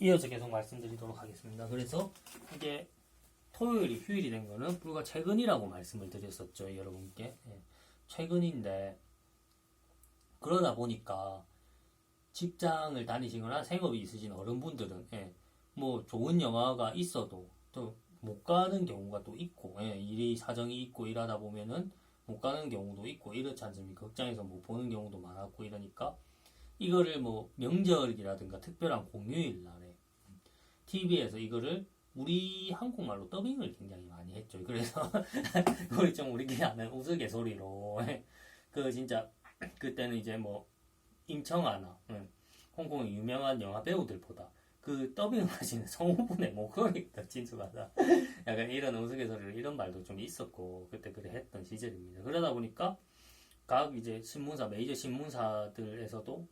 이어서 계속 말씀드리도록 하겠습니다. 그래서 이게 토요일이 휴일이 된 거는 불과 최근이라고 말씀을 드렸었죠, 여러분께. 예, 최근인데 그러다 보니까 직장을 다니시거나 생업이 있으신 어른분들은 예, 뭐 좋은 영화가 있어도 또 못 가는 경우가 또 있고 예, 일이 사정이 있고 이러다 보면은 못 가는 경우도 있고 이렇지 않습니까? 극장에서 못 보는 경우도 많았고 이러니까 이거를 뭐 명절이라든가 특별한 공휴일 날에 TV에서 이거를 우리 한국말로 더빙을 굉장히 많이 했죠. 그래서 우리 좀 우리끼리 아는 우스갯소리로 그 진짜 그때는 이제 뭐 임청아나 응, 홍콩의 유명한 영화 배우들보다 그 더빙 하시는 성우분의 목소리가 더 친숙하다. 약간 이런 우스갯소리로 이런 말도 좀 있었고 그때 그래 했던 시절입니다. 그러다 보니까 각 이제 신문사 메이저 신문사들에서도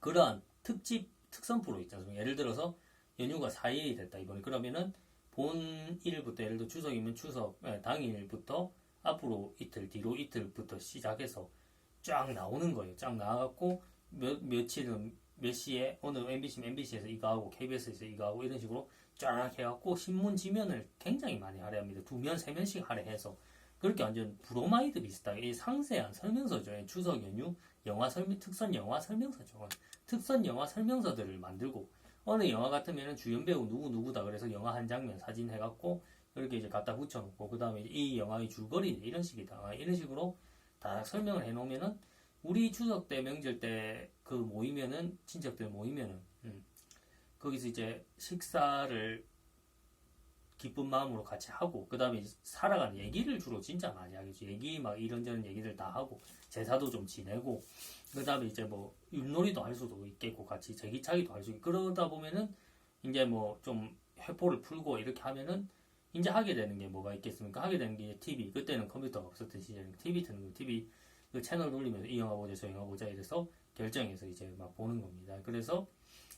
그러한 특집 특선 프로 않습니까? 예를 들어서 연휴가 4일이 됐다 이번에 그러면은 본일부터 예를 들어 추석이면 추석 예, 당일부터 앞으로 이틀 뒤로 이틀부터 시작해서 쫙 나오는 거예요. 쫙 나와갖고 몇 며칠은 몇 시에 오늘 MBC MBC에서 이거 하고 KBS에서 이거 하고 이런 식으로 쫙 해갖고 신문 지면을 굉장히 많이 할애합니다. 두 면, 세 면씩 할애해서 그렇게 완전 브로마이드 비슷하게 이 상세한 설명서죠. 이 추석 연휴 영화 설명 특선 영화 설명서죠. 특선 영화 설명서들을 만들고 어느 영화 같으면은 주연 배우 누구 누구다. 그래서 영화 한 장면 사진 해갖고 이렇게 이제 갖다 붙여놓고 그 다음에 이 영화의 줄거리 이런 식이다. 아, 이런 식으로 다 설명을 해놓으면은 우리 추석 때 명절 때 그 모이면은 친척들 모이면은 음, 거기서 이제 식사를 기쁜 마음으로 같이 하고 그 다음에 살아가는 얘기를 주로 진짜 많이 하겠죠 얘기 막 이런저런 얘기들 다 하고 제사도 좀 지내고 그 다음에 이제 뭐 윷놀이도 할 수도 있겠고 같이 제기차기도 할 수 있고 그러다 보면은 이제 뭐 좀 회포를 풀고 이렇게 하면은 이제 하게 되는 게 뭐가 있겠습니까? 하게 되는 게 TV 그때는 컴퓨터가 없었던 시절이니까 TV 트는 거 TV 그 채널 돌리면서 이 영화 보자 저 영화 보자 이래서 결정해서 이제 막 보는 겁니다. 그래서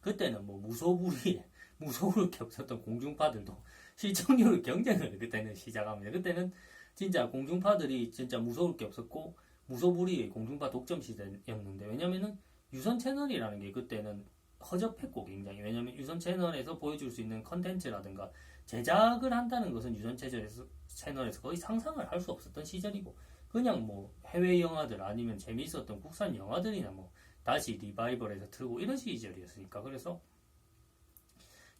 그때는 뭐 무소불위에 무소불 게 없었던 공중파들도 시청률 경쟁을 그때는 시작합니다. 그때는 진짜 공중파들이 진짜 무서울 게 없었고 무소불위의 공중파 독점 시대였는데 왜냐면은 유선 채널이라는 게 그때는 허접했고 굉장히. 왜냐면 유선 채널에서 보여줄 수 있는 컨텐츠라든가 제작을 한다는 것은 유선 채널에서, 채널에서 거의 상상을 할 수 없었던 시절이고 그냥 뭐 해외 영화들 아니면 재미있었던 국산 영화들이나 뭐 다시 리바이벌해서 틀고 이런 시절이었으니까. 그래서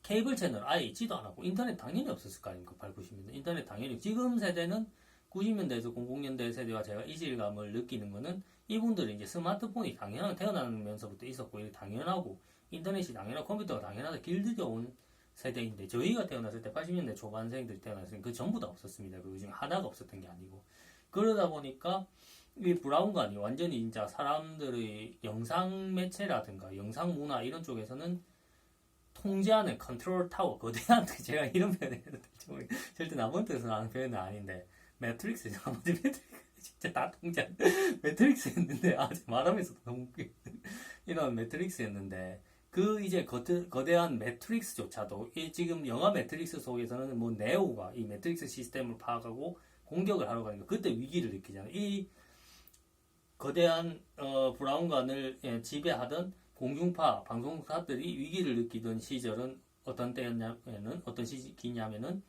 케이블 채널 아예 있지도 않았고 인터넷 당연히 없었을 거 아닙니까 8, 90년대 인터넷 당연히 지금 세대는 90년대에서 00년대 세대와 제가 이질감을 느끼는 거는 이분들은 이제 스마트폰이 당연한 태어나면서부터 있었고 당연하고 인터넷이 당연하고 컴퓨터가 당연하다 길들여 온 세대인데 저희가 태어났을 때 80년대 초반생들이 태어났을 때 그 전부 다 없었습니다. 그 중에 하나가 없었던 게 아니고 그러다 보니까 이 브라운관이 완전히 진짜 사람들의 영상 매체라든가 영상 문화 이런 쪽에서는 통제하는 컨트롤 타워 거대한 제가 이런 표현을 해도 될지 모르겠어요. 절대 뜻으로 하는 표현은 아닌데 매트릭스 나머지 매트릭스 진짜 다 통제하는 매트릭스였는데 아 말하면서도 너무 웃겨 이런 매트릭스였는데 그 이제 거대, 거대 한 매트릭스조차도 이 지금 영화 매트릭스 속에서는 뭐 네오가 이 매트릭스 시스템을 파악하고 공격을 하러 가니까 그때 위기를 느끼잖아요. 이 거대한 어, 브라운관을 예, 지배하던 공중파 방송사들이 위기를 느끼던 시절은 어떤 때였냐면은 어떤 시기냐면은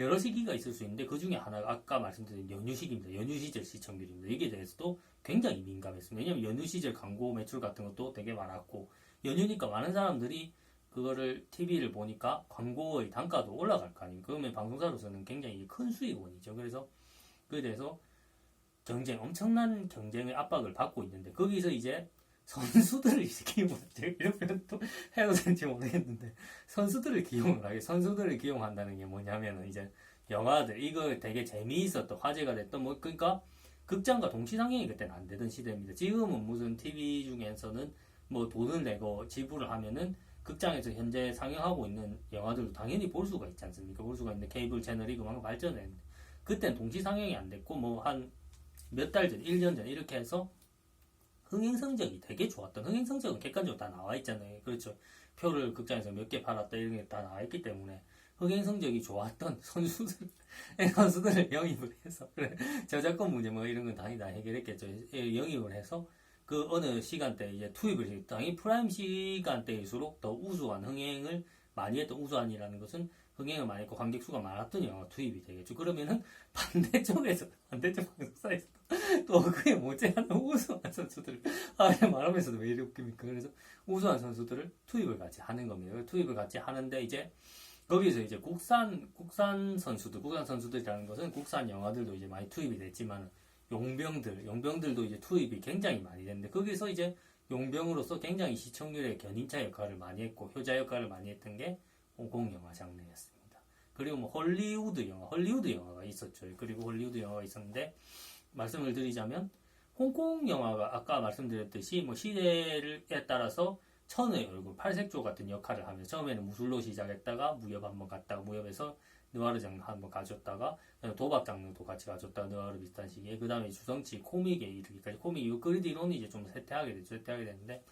여러 시기가 있을 수 있는데 그 중에 하나가 아까 말씀드린 연휴 시기입니다. 연휴 시절 시청률입니다. 여기에 대해서도 굉장히 민감했습니다. 왜냐하면 연휴 시절 광고 매출 같은 것도 되게 많았고 연휴니까 많은 사람들이 그거를 TV를 보니까 광고의 단가도 올라갈 거 아닙니까? 그러면 방송사로서는 굉장히 큰 수익원이죠. 그래서 그에 대해서 경쟁, 엄청난 경쟁의 압박을 받고 있는데 거기서 이제 선수들을 기용을 이런 표현도 해도 되는지 모르겠는데 선수들을 기용을 하게 선수들을 기용한다는 게 뭐냐면은 이제 영화들 이거 되게 재미있었던 화제가 됐던 뭐 그러니까 극장과 동시 상영이 그때는 안 되던 시대입니다. 지금은 무슨 TV 중에서는 뭐 돈을 내고 지불을 하면은 극장에서 현재 상영하고 있는 영화들도 당연히 볼 수가 있지 않습니까? 볼 수가 있는데 케이블 채널이 그만큼 발전했는데 그때는 동시 상영이 안 됐고 뭐 한 몇 달 전, 1년 전 이렇게 해서 흥행 성적이 되게 좋았던 흥행 성적은 객관적으로 다 나와 있잖아요. 그렇죠. 표를 극장에서 몇 개 팔았다 이런 게 다 나와 있기 때문에 흥행 성적이 좋았던 선수들 선수들을 영입을 해서 저작권 문제 뭐 이런 건 당연히 다 해결했겠죠. 예, 영입을 해서 그 어느 시간대 이제 투입을 해. 당연히 프라임 시간대일수록 더 우수한 흥행을 많이 했던 우수한이라는 것은 흥행을 많이 했고 관객 수가 많았던 영화가 투입이 되겠죠. 그러면은 반대쪽에서 반대쪽 방송사에서 또 그에 못지않은 우수한 선수들 아 말하면서도 왜 이렇게 웃깁니까? 그래서 우수한 선수들을 투입을 같이 하는 겁니다. 투입을 같이 하는데 이제 거기서 이제 국산 국산 선수들 국산 선수들이라는 것은 국산 영화들도 이제 많이 투입이 됐지만 용병들 용병들도 이제 투입이 굉장히 많이 됐는데 거기서 이제 용병으로서 굉장히 시청률의 견인차 역할을 많이 했고 효자 역할을 많이 했던 게 홍콩 영화 장르였습니다. 그리고 뭐 헐리우드 영화, 헐리우드 영화가 있었죠. 그리고 헐리우드 영화가 있었는데 말씀을 드리자면 홍콩 영화가 아까 말씀드렸듯이 뭐 시대에 따라서 천의 얼굴, 팔색조 같은 역할을 하면서 처음에는 무술로 시작했다가 무협 한번 갔다가 무협에서 느와르 장르 한번 가졌다가 도박 장르도 같이 가졌다가 느와르 비슷한 시기에 그 다음에 주성치 코믹에 이르기까지 코믹 유크리드 이론이 이제 좀 쇠퇴하게 되죠. 쇠퇴하게 되는데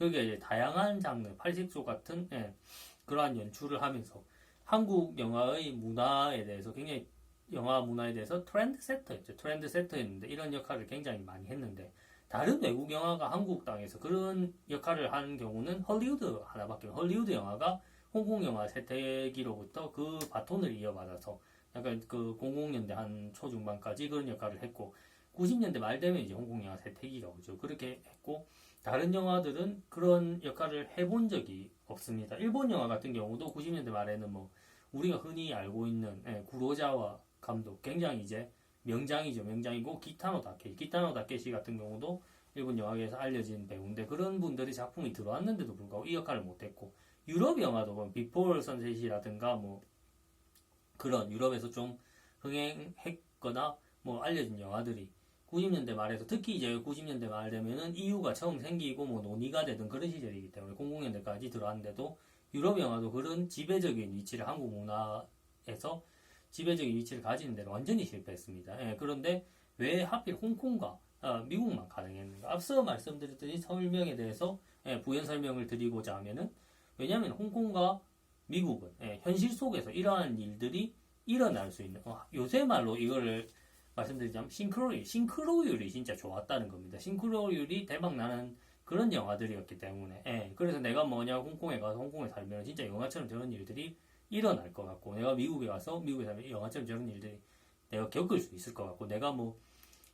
여기에 이제 다양한 장르, 팔색조 같은 예, 그러한 연출을 하면서 한국 영화의 문화에 대해서 굉장히 영화 문화에 대해서 트렌드 세터였죠. 트렌드 세터였는데 이런 역할을 굉장히 많이 했는데 다른 외국 영화가 한국 땅에서 그런 역할을 하는 경우는 헐리우드 하나밖에 헐리우드 영화가 홍콩 영화 세태기로부터 그 바톤을 이어받아서 약간 그 00년대 한 초중반까지 그런 역할을 했고 90년대 말 되면 이제 홍콩 영화 세태기가 오죠. 그렇게 했고 다른 영화들은 그런 역할을 해본 적이 없습니다. 일본 영화 같은 경우도 90년대 말에는 뭐 우리가 흔히 알고 있는 예, 구로자와 감독. 굉장히 이제 명장이죠. 명장이고 기타노 다케시 기타노 다케시 같은 경우도 일본 영화계에서 알려진 배우인데 그런 분들이 작품이 들어왔는데도 불구하고 이 역할을 못했고 유럽 영화도 뭐 비포 선셋이라든가 뭐 그런 유럽에서 좀 흥행했거나 뭐 알려진 영화들이 90년대 말에서 특히 이제 90년대 말 되면은 EU가 처음 생기고 뭐 논의가 되던 그런 시절이기 때문에 00년대까지 들어왔는데도 유럽 영화도 그런 지배적인 위치를 한국 문화에서 지배적인 위치를 가지는 데는 완전히 실패했습니다. 예, 그런데 왜 하필 홍콩과 아, 미국만 가능했는가? 앞서 말씀드렸듯이 설명에 대해서 예, 부연 설명을 드리고자 하면은 왜냐하면 홍콩과 미국은 예, 현실 속에서 이러한 일들이 일어날 수 있는 어, 요새 말로 이거를 말씀드리자면 싱크로율, 싱크로율이 진짜 좋았다는 겁니다. 싱크로율이 대박 나는 그런 영화들이었기 때문에 예, 그래서 내가 뭐냐 홍콩에 가서 홍콩에 살면 진짜 영화처럼 저런 일들이 일어날 것 같고 내가 미국에 가서 미국에 살면 영화처럼 저런 일들이 내가 겪을 수 있을 것 같고 내가 뭐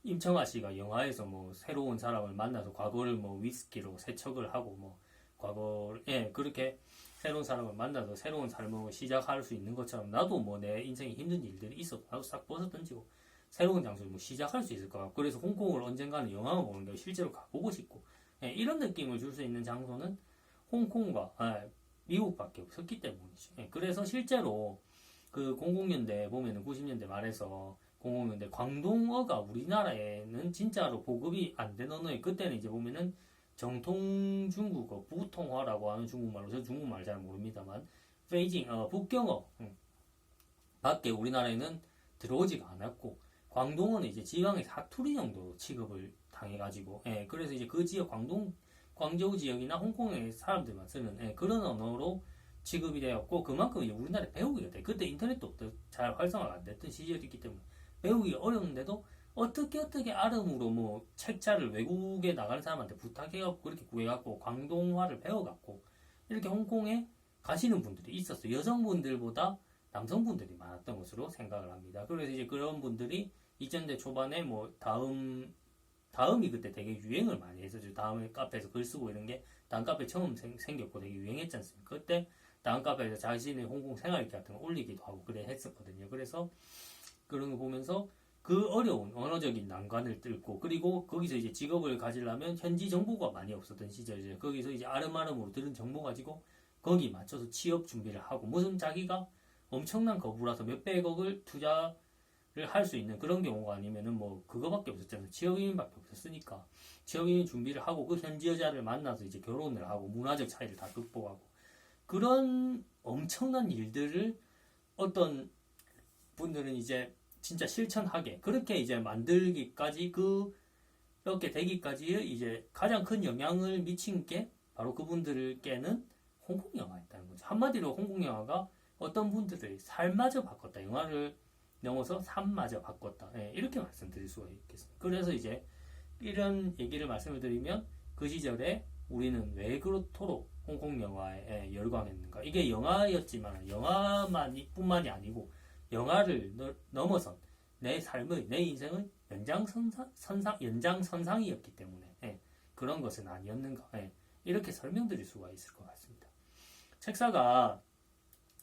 임청아 씨가 영화에서 뭐 새로운 사람을 만나서 과거를 뭐 위스키로 세척을 하고 뭐 과거를 예 그렇게 새로운 사람을 만나서 새로운 삶을 시작할 수 있는 것처럼 나도 뭐 내 인생에 힘든 일들이 있어도 나도 싹 벗어 던지고 새로운 장소를 뭐 시작할 수 있을 것 같고 그래서 홍콩을 언젠가는 영화를 보는 게 실제로 가보고 싶고 예, 이런 느낌을 줄 수 있는 장소는 홍콩과 예, 미국밖에 없었기 때문이죠. 예, 그래서 실제로 그 00년대 보면은 90년대 말에서 00년대 광동어가 우리나라에는 진짜로 보급이 안 된 언어에 그때는 이제 보면은 정통 중국어 부통화라고 하는 중국말로 저 중국말 잘 모릅니다만 베이징 어, 북경어 음, 밖에 우리나라에는 들어오지가 않았고 광동어는 이제 지방의 사투리 정도로 취급을 당해가지고 예, 그래서 이제 그 지역 광동 광저우 지역이나 홍콩의 사람들만 쓰는 예, 그런 언어로 취급이 되었고 그만큼 이제 우리나라에 배우기가 돼. 그때 인터넷도 잘 활성화가 안 됐던 시절이기 때문에 배우기 어려운데도 어떻게 어떻게 아름으로 뭐 책자를 외국에 나가는 사람한테 부탁해갖고 그렇게 구해갖고 광동화를 배워갖고 이렇게 홍콩에 가시는 분들이 있었어요. 여성분들보다 남성분들이 많았던 것으로 생각을 합니다. 그래서 이제 그런 분들이 2000대 초반에 뭐 다음 다음이 그때 되게 유행을 많이 했었죠. 다음에 카페에서 글 쓰고 이런 게 다음 카페 처음 생, 생겼고 되게 유행했지 않습니까? 그때 다음 카페에서 자신의 홍콩 생활기 같은 거 올리기도 하고 그래 했었거든요. 그래서 그런 거 보면서 그 어려운 언어적인 난관을 뚫고 그리고 거기서 이제 직업을 가지려면 현지 정보가 많이 없었던 시절이죠. 거기서 이제 아름아름으로 들은 정보 가지고 거기 맞춰서 취업 준비를 하고 무슨 자기가 엄청난 거부라서 몇백억을 투자 를 할 수 있는 그런 경우가 아니면은 뭐 그거밖에 없었잖아요. 취업이민밖에 없었으니까 취업이민 준비를 하고 그 현지 여자를 만나서 이제 결혼을 하고 문화적 차이를 다 극복하고 그런 엄청난 일들을 어떤 분들은 이제 진짜 실천하게 그렇게 이제 만들기까지 그 이렇게 되기까지의 이제 가장 큰 영향을 미친 게 바로 그분들께는 홍콩 영화였다는 거죠. 한마디로 홍콩 영화가 어떤 분들의 삶마저 바꿨다. 영화를 넘어서 삶마저 바꿨다. 예, 이렇게 말씀드릴 수가 있겠습니다. 그래서 이제 이런 얘기를 말씀을 드리면 그 시절에 우리는 왜 그렇도록 홍콩 영화에 열광했는가? 이게 영화였지만 영화만이 뿐만이 아니고 영화를 너- 넘어선 내 삶의 내 인생의 연장선상 선상 연장선상이었기 때문에 예, 그런 것은 아니었는가? 예, 이렇게 설명드릴 수가 있을 것 같습니다. 책사가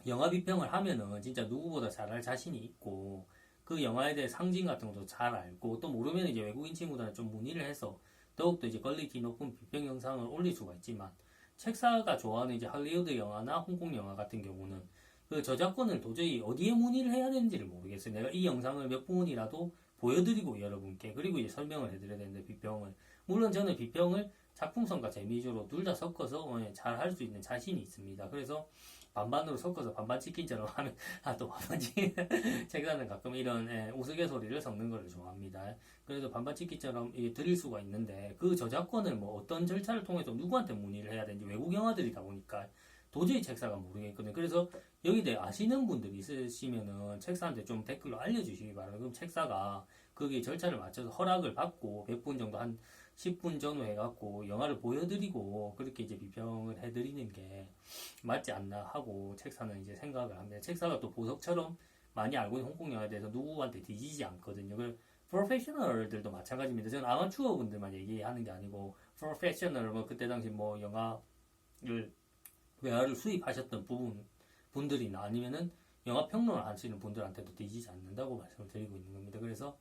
영화 비평을 하면은 진짜 누구보다 잘할 자신이 있고 그 영화에 대해 상징 같은 것도 잘 알고 또 모르면 이제 외국인 친구들한테 좀 문의를 해서 더욱더 이제 퀄리티 높은 비평 영상을 올릴 수가 있지만 책사가 좋아하는 이제 할리우드 영화나 홍콩 영화 같은 경우는 그 저작권을 도저히 어디에 문의를 해야 되는지를 모르겠어요. 내가 이 영상을 몇 분이라도 보여드리고 여러분께 그리고 이제 설명을 해드려야 되는데 비평을 물론 저는 비평을 작품성과 재미 위주로 둘 다 섞어서 잘 할 수 있는 자신이 있습니다. 그래서 반반으로 섞어서 반반 치킨처럼 하면 아또 반반 치킨 책사는 가끔 이런 예, 우스갯소리를 섞는 것을 좋아합니다. 그래서 반반 치킨처럼 이게 드릴 수가 있는데 그 저작권을 뭐 어떤 절차를 통해서 누구한테 문의를 해야 되는지 외국 영화들이다 보니까 도저히 책사가 모르겠거든요. 그래서 여기 대해 아시는 분들이 있으시면은 책사한테 좀 댓글로 알려주시기 바랍니다. 그럼 책사가 거기에 절차를 맞춰서 허락을 받고 100분 정도 한 10분 정도 해갖고 영화를 보여드리고 그렇게 이제 비평을 해드리는 게 맞지 않나 하고 책사는 이제 생각을 합니다. 책사가 또 보석처럼 많이 알고 있는 홍콩 영화에 대해서 누구한테 뒤지지 않거든요. 그 프로페셔널들도 마찬가지입니다. 저는 아마추어 분들만 얘기하는 게 아니고 프로페셔널 뭐 그때 당시 뭐 영화를 외화를 수입하셨던 부분 분들이나 아니면은 영화 평론을 하시는 분들한테도 뒤지지 않는다고 말씀을 드리고 있는 겁니다. 그래서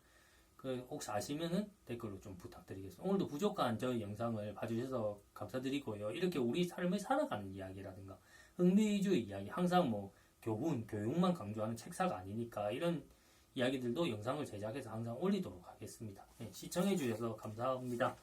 그 혹시 아시면은 댓글로 좀 부탁드리겠습니다. 오늘도 부족한 저희 영상을 봐주셔서 감사드리고요. 이렇게 우리 삶을 살아가는 이야기라든가 흥미주의 이야기, 항상 뭐 교훈, 교육만 강조하는 책사가 아니니까 이런 이야기들도 영상을 제작해서 항상 올리도록 하겠습니다. 네, 시청해주셔서 감사합니다.